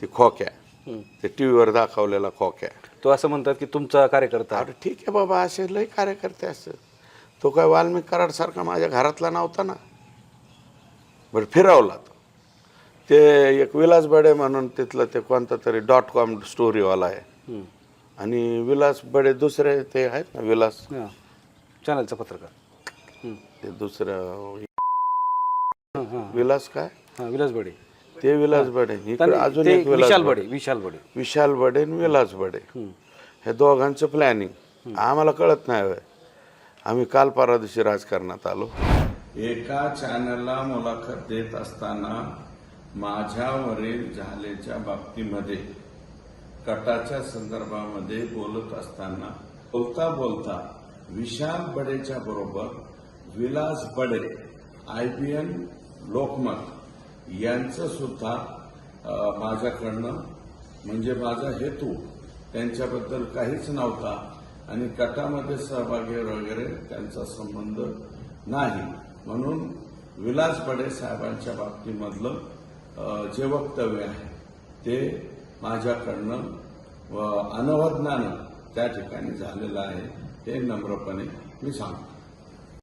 ती खोक्या ते टी व्हीवर दाखवलेला खोक्या तो असं म्हणतात की तुमचा कार्यकर्ता. आहे. अरे ठीक आहे बाबा असे लय कार्यकर्ते असतात. तो काय वाल्मिक कराडसारखा माझ्या घरातला नव्हता ना? बरं फिरवला तो. ते एक विलास बडे म्हणून तिथलं ते कोणता तरी डॉट कॉम स्टोरीवाला आहे. आणि विलास बडे दुसरे ते आहेत ना विलास? हा. चॅनलचा पत्रकार. ते दुसरं. विलास काय? हा, विलास बडे. ते विलास बडे. इकडे अजून एक विलास विशाल बडे. विशाल बडे. विशाल बडे आणि विलास बडे. हे दोघांचं प्लॅनिंग आम्हाला कळत नाही होय. आम्ही काल परवा दिवशी राजकारणात आलो. एका चॅनलला मुलाखत देत असताना माझ्यावरील झालेच्या बाबतीमध्ये कटाच्या संदर्भामध्ये बोलत असताना बोलता बोलता विशाल बडेच्या बरोबर विलास बडे आयबीएन लोकमत यांचं सुद्धा माझ्याकडनं म्हणजे माझा हेतू त्यांच्याबद्दल काहीच नव्हता आणि कटामध्ये सहभागी वगैरे त्यांचा संबंध नाही. म्हणून विलास बडे साहेबांच्या बाबतीमधलं जे वक्तव्य आहे ते माझ्याकडनं व अनवधनानं त्या ठिकाणी झालेलं आहे हे नम्रपणे मी सांगतो.